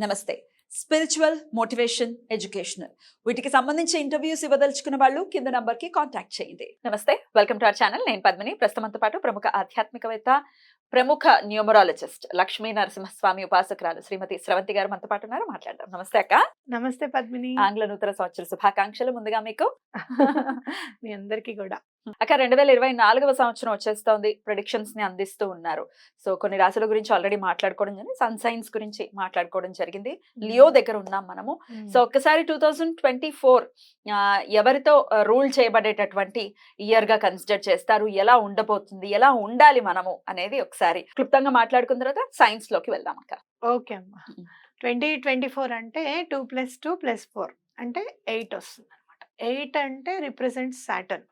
నమస్తే. Spiritual motivation educational వీటికి సంబంధించి ఇంటర్వ్యూస్ ఇవ్వదలుచుకున్న వాళ్ళు కింద నంబర్కి కాంటాక్ట్ చేయండి. నమస్తే. వెల్కమ్ టు అవర్ ఛానల్ నేను పద్మిని. ప్రస్తుతంతో పాటు ప్రముఖ ఆధ్యాత్మికవేత్త ప్రముఖ న్యూమరాలజిస్ట్ లక్ష్మీ నరసింహస్వామి ఉపాసకురాలు శ్రీమతి స్రవంతి గారు మనతో పాటు ఉన్నారు. మాట్లాడదాం. నమస్తే అక్క. నమస్తే పద్మిని. ఆంగ్ల నూతన సంవత్సర శుభాకాంక్షలు ముందుగా మీకు. మీ అందరికీ కూడా. అక్క రెండు వేల ఇరవై నాలుగవ సంవత్సరం వచ్చేస్తోంది. ప్రొడిక్షన్స్ని అందిస్తూ ఉన్నారు. సో కొన్ని రాశుల గురించి ఆల్రెడీ మాట్లాడుకోవడం జరిగింది. సన్ సైన్స్ గురించి మాట్లాడుకోవడం జరిగింది. లియో దగ్గర ఉన్నాం మనము. సో ఒక్కసారి టూ థౌజండ్ ట్వంటీ ఫోర్ ఎవరితో రూల్ చేయబడేటటువంటి ఇయర్గా కన్సిడర్ చేస్తారు? ఎలా ఉండబోతుంది? ఎలా ఉండాలి మనము? అనేది ఒకసారి క్లుప్తంగా మాట్లాడుకున్న తర్వాత సైన్స్లోకి వెళ్దాం అక్క. ఓకే అమ్మా. మ్మ్. ట్వంటీ ట్వంటీ ఫోర్ అంటే two plus two plus four అంటే ఎయిట్ వస్తుంది అనమాట ఎయిట్ అంటే రిప్రజెంట్ సాటర్న్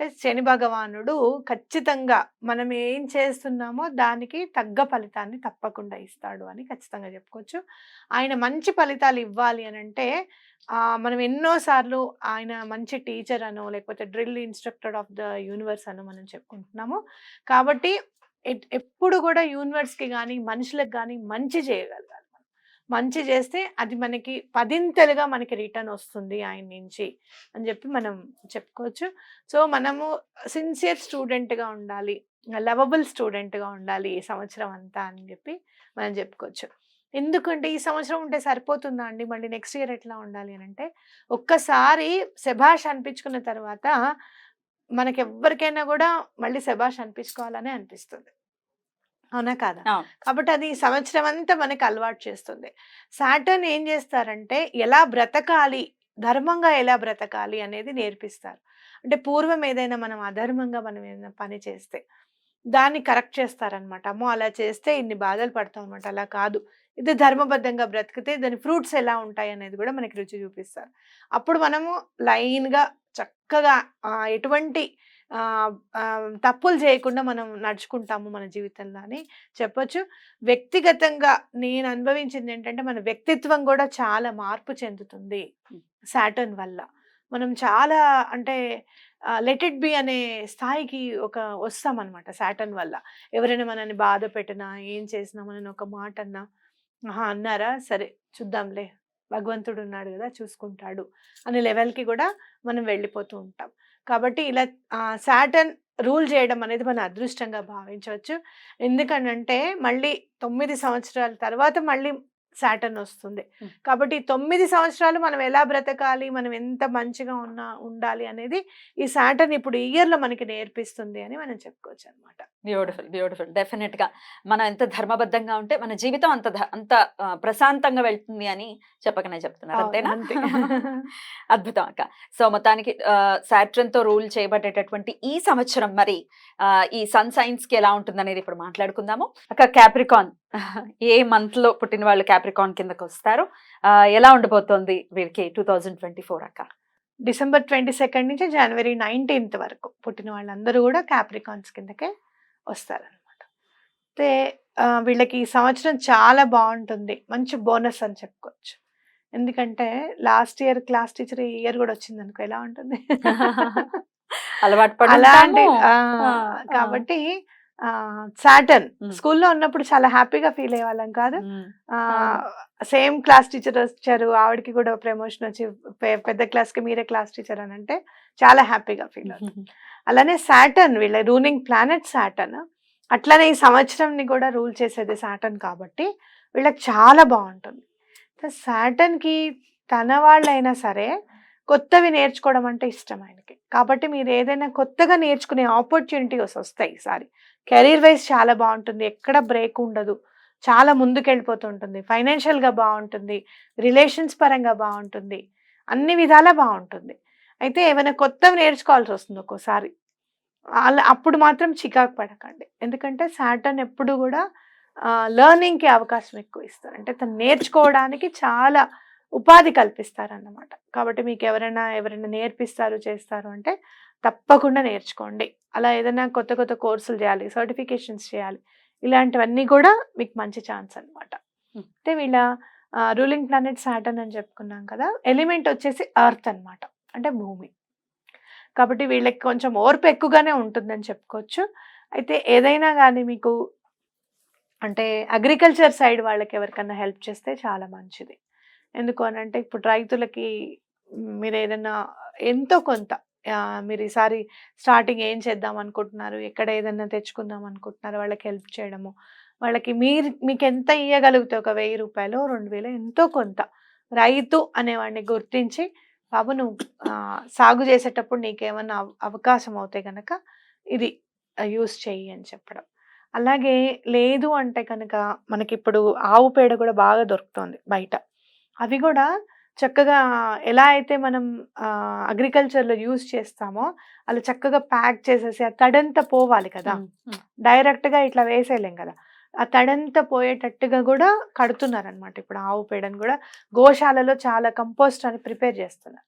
అంటే శని భగవానుడు ఖచ్చితంగా మనం ఏం చేస్తున్నామో దానికి తగ్గ ఫలితాన్ని తప్పకుండా ఇస్తాడు అని ఖచ్చితంగా చెప్పుకోవచ్చు. ఆయన మంచి ఫలితాలు ఇవ్వాలి అని అంటే మనం ఎన్నోసార్లు ఆయన మంచి టీచర్ అనో లేకపోతే drill instructor of the universe అనో మనం చెప్పుకుంటున్నాము. కాబట్టి ఎప్పుడు కూడా యూనివర్స్కి కానీ మనుషులకు కానీ మంచి చేయగలరు మంచి చేస్తే అది మనకి పదింతలుగా మనకి రిటర్న్ వస్తుంది ఆయన నుంచి అని చెప్పి మనం చెప్పుకోవచ్చు. సో మనము సిన్సియర్ స్టూడెంట్గా ఉండాలి లవబుల్ స్టూడెంట్గా ఉండాలి ఈ సంవత్సరం అంతా అని చెప్పి మనం చెప్పుకోవచ్చు. ఎందుకంటే ఈ సంవత్సరం ఉంటే సరిపోతుందా అండి? మళ్ళీ నెక్స్ట్ ఇయర్ ఎట్లా ఉండాలి అని అంటే ఒక్కసారి శభాష్ అనిపించుకున్న తర్వాత మనకి ఎవరికైనా కూడా మళ్ళీ శభాష్ అనిపించుకోవాలనే అనిపిస్తుంది. అవునా కాదా. కాబట్టి అది సంవత్సరం అంతా మనకి అలవాటు చేస్తుంది. సాటర్న్ ఏం చేస్తారంటే ఎలా బ్రతకాలి ధర్మంగా ఎలా బ్రతకాలి అనేది నేర్పిస్తారు. అంటే పూర్వం ఏదైనా మనం అధర్మంగా మనం ఏదైనా పని చేస్తే దాన్ని కరెక్ట్ చేస్తారనమాట. అమ్మో అలా చేస్తే ఇన్ని బాధలు పడతాం అనమాట అలా కాదు. ఇది ధర్మబద్ధంగా బ్రతికితే దాని ఫ్రూట్స్ ఎలా ఉంటాయి అనేది కూడా మనకి రుచి చూపిస్తారు. అప్పుడు మనము లైన్గా చక్కగా ఎటువంటి తప్పులు చేయకుండా మనం నడుచుకుంటాము మన జీవితంలో అని చెప్పొచ్చు. వ్యక్తిగతంగా నేను అనుభవించింది ఏంటంటే మన వ్యక్తిత్వం కూడా చాలా మార్పు చెందుతుంది. సాటర్న్ వల్ల. మనం చాలా అంటే లెట్ ఇట్ బి అనే స్థాయికి ఒక వస్తాం అనమాట సాటర్న్ వల్ల. ఎవరైనా మనల్ని బాధ పెట్టినా ఏం చేసినా మనని ఒక మాట అన్నా ఆహా అన్నారా? సరే చూద్దాంలే. భగవంతుడు ఉన్నాడు కదా చూసుకుంటాడు. అనే లెవెల్కి కూడా మనం వెళ్ళిపోతూ ఉంటాం. కాబట్టి ఇలా సాటర్న్ రూల్ చేయడం అనేది మన అదృష్టంగా భావించవచ్చు. ఎందుకనంటే మళ్ళీ తొమ్మిది సంవత్సరాల తర్వాత మళ్ళీ సాటర్న్ వస్తుంది. కాబట్టి తొమ్మిది సంవత్సరాలు మనం ఎలా బ్రతకాలి మనం ఎంత మంచిగా ఉన్నా ఉండాలి అనేది ఈ సాటర్న్ ఇప్పుడు ఈ ఇయర్లో మనకి నేర్పిస్తుంది అని మనం చెప్పుకోవచ్చు అనమాట బ్యూటిఫుల్ బ్యూటిఫుల్. డెఫినెట్గా మనం ఎంత ధర్మబద్ధంగా ఉంటే మన జీవితం అంత అంత ప్రశాంతంగా వెళ్తుంది అని చెప్పకనే చెప్తున్నారు. అంతేనా? అంతే. అద్భుతం అక్క. సో మొత్తానికి సాట్రన్తో రూల్ చేయబడేటటువంటి ఈ సంవత్సరం మరి ఈ సన్ సైన్స్కి ఎలా ఉంటుంది అనేది ఇప్పుడు మాట్లాడుకుందాము. అక్క క్యాప్రికాన్ ఏ మంత్లో పుట్టిన వాళ్ళు క్యాప్రికాన్ కిందకి వస్తారు? ఎలా ఉండబోతోంది వీరికి టూ థౌజండ్ ట్వంటీ ఫోర్ అక్క? డిసెంబర్ ట్వంటీ సెకండ్ నుంచి జనవరి నైన్టీన్త్ వరకు పుట్టిన వాళ్ళందరూ కూడా క్యాప్రికాన్స్ కిందకే వస్తారనమాట అయితే ఆ, వీళ్ళకి ఈ సంవత్సరం చాలా బాగుంటుంది. మంచి బోనస్ అని చెప్పుకోవచ్చు. ఎందుకంటే లాస్ట్ ఇయర్ క్లాస్ టీచర్ ఈ ఇయర్ కూడా వచ్చింది అనుకో ఎలా ఉంటుంది? అలవాటు అలాంటి కాబట్టి సాటర్న్ Mm. స్కూల్లో ఉన్నప్పుడు చాలా హ్యాపీగా ఫీల్ అయ్యేవాళ్ళం కాదు. సేమ్ క్లాస్ టీచర్ వచ్చారు ఆవిడకి కూడా ప్రమోషన్ వచ్చి పెద్ద క్లాస్కి మీరే క్లాస్ టీచర్ అని అంటే చాలా హ్యాపీగా ఫీల్ అవుతుంది అలానే సాటర్న్ వీళ్ళ రూలింగ్ ప్లానెట్ సాటర్న్. అట్లానే ఈ సంవత్సరంని కూడా రూల్ చేసేది సాటర్న్ కాబట్టి వీళ్ళకి చాలా బాగుంటుంది. సాటర్న్కి తన వాళ్ళైనా సరే కొత్తవి నేర్చుకోవడం అంటే ఇష్టం ఆయనకి. కాబట్టి మీరు ఏదైనా కొత్తగా నేర్చుకునే ఆపర్చునిటీస్ వస్తాయి ఈసారి. కెరీర్ వైజ్ చాలా బాగుంటుంది. ఎక్కడ బ్రేక్ ఉండదు. చాలా ముందుకెళ్ళిపోతుంటుంది. ఫైనాన్షియల్గా బాగుంటుంది. రిలేషన్స్ పరంగా బాగుంటుంది. అన్ని విధాలా బాగుంటుంది. అయితే ఏమైనా కొత్తవి నేర్చుకోవాల్సి వస్తుంది ఒక్కోసారి. అలా అప్పుడు మాత్రం చికాకు పడకండి. ఎందుకంటే సాటర్న్ ఎప్పుడు కూడా లెర్నింగ్కి అవకాశం ఎక్కువ ఇస్తారు. అంటే తను నేర్చుకోవడానికి చాలా ఉపాధి కల్పిస్తారన్నమాట. కాబట్టి మీకు ఎవరైనా ఎవరైనా నేర్పిస్తారు చేస్తారు అంటే తప్పకుండా నేర్చుకోండి. అలా ఏదైనా కొత్త కొత్త కోర్సులు చేయాలి సర్టిఫికేషన్స్ చేయాలి ఇలాంటివన్నీ కూడా మీకు మంచి ఛాన్స్ అన్నమాట. Hmm. అయితే వీళ్ళ రూలింగ్ ప్లానెట్ సాటర్న్ అని చెప్పుకున్నాం కదా ఎలిమెంట్ వచ్చేసి అర్త్ అన్నమాట అంటే భూమి. కాబట్టి వీళ్ళకి కొంచెం ఓర్పు ఎక్కువగానే ఉంటుందని చెప్పుకోవచ్చు. అయితే ఏదైనా కానీ మీకు అంటే అగ్రికల్చర్ సైడ్ వాళ్ళకి ఎవరికన్నా హెల్ప్ చేస్తే చాలా మంచిది. ఎందుకు అని అంటే ఇప్పుడు రైతులకి మీరు ఏదైనా ఎంతో కొంత మీరు ఈసారి స్టార్టింగ్ ఏం చేద్దాం అనుకుంటున్నారు? ఎక్కడ ఏదైనా తెచ్చుకుందాం అనుకుంటున్నారు? వాళ్ళకి హెల్ప్ చేయడము. వాళ్ళకి మీరు మీకు ఎంత ఇవ్వగలిగితే ఒక వెయ్యి రూపాయలు రెండు వేలు ఎంతో కొంత రైతు అనేవాడిని గుర్తించి బాబు నువ్వు సాగు చేసేటప్పుడు నీకేమన్నా అవకాశం అవుతే కనుక ఇది యూస్ చెయ్యి అని చెప్పడం. అలాగే లేదు అంటే కనుక మనకి ఇప్పుడు ఆవు పేడ కూడా బాగా దొరుకుతుంది బయట. అవి కూడా చక్కగా ఎలా అయితే మనం అగ్రికల్చర్లో యూస్ చేస్తామో అలా చక్కగా ప్యాక్ చేసేసి ఆ తడంతా పోవాలి కదా. డైరెక్ట్గా ఇట్లా వేసేయలేం కదా! ఆ తడంతా పోయేటట్టుగా కూడా కడుతున్నారు అనమాట ఇప్పుడు ఆవు పేడని కూడా గోశాలలో చాలా కంపోస్ట్ అని ప్రిపేర్ చేస్తున్నారు.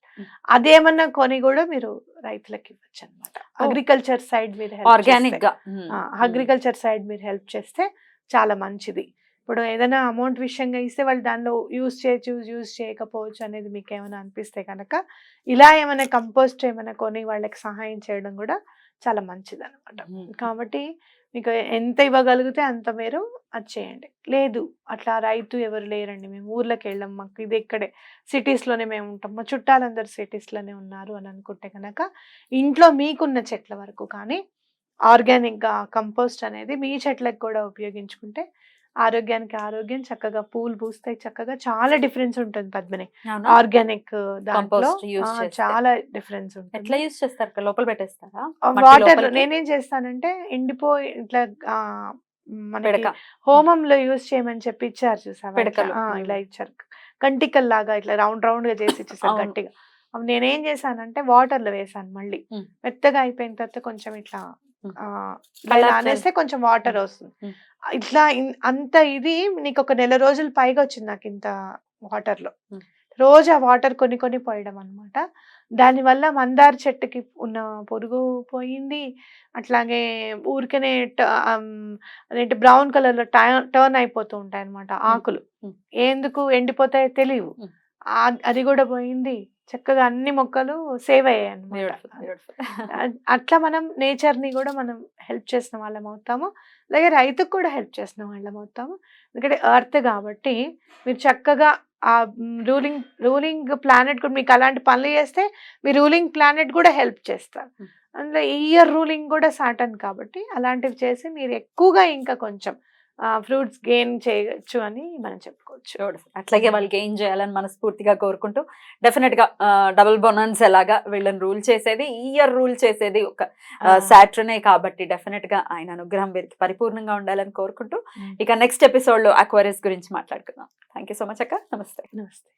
అదేమన్నా కొని కూడా మీరు రైతులకు ఇవ్వచ్చు అనమాట అగ్రికల్చర్ సైడ్ మీరు ఆర్గానిక్. గా. అగ్రికల్చర్ సైడ్ మీరు హెల్ప్ చేస్తే చాలా మంచిది. ఇప్పుడు ఏదైనా అమౌంట్ విషయంగా ఇస్తే వాళ్ళు దానిలో యూస్ చేయొచ్చు యూస్ చేయకపోవచ్చు అనేది మీకు ఏమైనా అనిపిస్తే కనుక ఇలా ఏమైనా కంపోస్ట్ ఏమైనా కొని వాళ్ళకి సహాయం చేయడం కూడా చాలా మంచిది అనమాట. కాబట్టి మీకు ఎంత ఇవ్వగలిగితే అంత మీరు అది చేయండి. లేదు అట్లా రైతు ఎవరు లేరండి. మేము ఊర్లోకి వెళ్ళాం. మాకు ఇది ఇక్కడే. సిటీస్లోనే మేము ఉంటాం. మా చుట్టాలందరూ సిటీస్లోనే ఉన్నారు అని అనుకుంటే కనుక ఇంట్లో మీకున్న చెట్ల వరకు కానీ ఆర్గానిక్గా కంపోస్ట్ అనేది మీ చెట్లకు కూడా ఉపయోగించుకుంటే ఆరోగ్యానికి ఆరోగ్యం చక్కగా పూలు పూస్తాయి చక్కగా చాలా డిఫరెన్స్ ఉంటుంది పద్మిని? ఆర్గానిక్ దాంట్లో. చాలా డిఫరెన్స్ ఉంటుంది ఎట్లా యూస్ చేస్తారు? లోపల పెట్టేస్తారా వాటర్? నేనేం చేస్తానంటే ఎండిపోయి ఇట్లా మనకి హోమంలో యూజ్ చేయమని చెప్పి ఇచ్చారు చూసావా ఉమ్. ఇలా ఇచ్చారు కంటికల్ లాగా ఇట్లా రౌండ్ రౌండ్గా చేసి ఇచ్చేసారు. గట్టిగా నేనేం చేశానంటే వాటర్లో వేసాను మళ్ళీ. మెత్తగా అయిపోయిన తర్వాత కొంచెం ఇట్లా నానేస్తే కొంచెం వాటర్ వస్తుంది. ఇట్లా అంత ఇది నీకు ఒక నెల రోజులు పైగా వచ్చింది నాకు ఇంత వాటర్లో. రోజు ఆ వాటర్ కొన్ని కొన్ని పోయడం అనమాట దానివల్ల మందార చెట్టుకి ఉన్న పురుగు పోయింది. అట్లాగే ఊరికనే అదేంటి బ్రౌన్ కలర్లో టర్న్ అయిపోతూ ఉంటాయి అనమాట ఆకులు. ఎందుకు ఎండిపోతాయో తెలియవు అది కూడా పోయింది. చక్కగా అన్ని మొక్కలు సేవ్ అయ్యాయి అట్లా మనం నేచర్ని కూడా మనం హెల్ప్ చేసిన వాళ్ళం అవుతాము. అలాగే రైతుకు కూడా హెల్ప్ చేసిన వాళ్ళం అవుతాము. ఎందుకంటే ఎర్త్ కాబట్టి మీరు చక్కగా ఆ రూలింగ్ రూలింగ్ ప్లానెట్ కూడా మీకు అలాంటి పనులు చేస్తే మీ రూలింగ్ ప్లానెట్ కూడా హెల్ప్ చేస్తారు. అందులో ఇయర్ రూలింగ్ కూడా సాటన్ కాబట్టి అలాంటివి చేసి మీరు ఎక్కువగా ఇంకా కొంచెం ఫ్రూట్స్ గెయిన్ చేయొచ్చు అని మనం చెప్పుకోవచ్చు. అట్లాగే వాళ్ళకి ఏం చేయాలని మనస్ఫూర్తిగా కోరుకుంటూ డెఫినెట్గా డబుల్ బొనన్స్ ఎలాగా వీళ్ళని రూల్ చేసేది ఇయర్ రూల్ చేసేది ఒక సాటర్నే కాబట్టి డెఫినెట్గా ఆయన అనుగ్రహం వీరికి పరిపూర్ణంగా ఉండాలని కోరుకుంటూ. ఇక నెక్స్ట్ ఎపిసోడ్లో అక్వరీస్ గురించి మాట్లాడుకుందాం. థ్యాంక్ యూ సో మచ్ అక్క. నమస్తే. నమస్తే.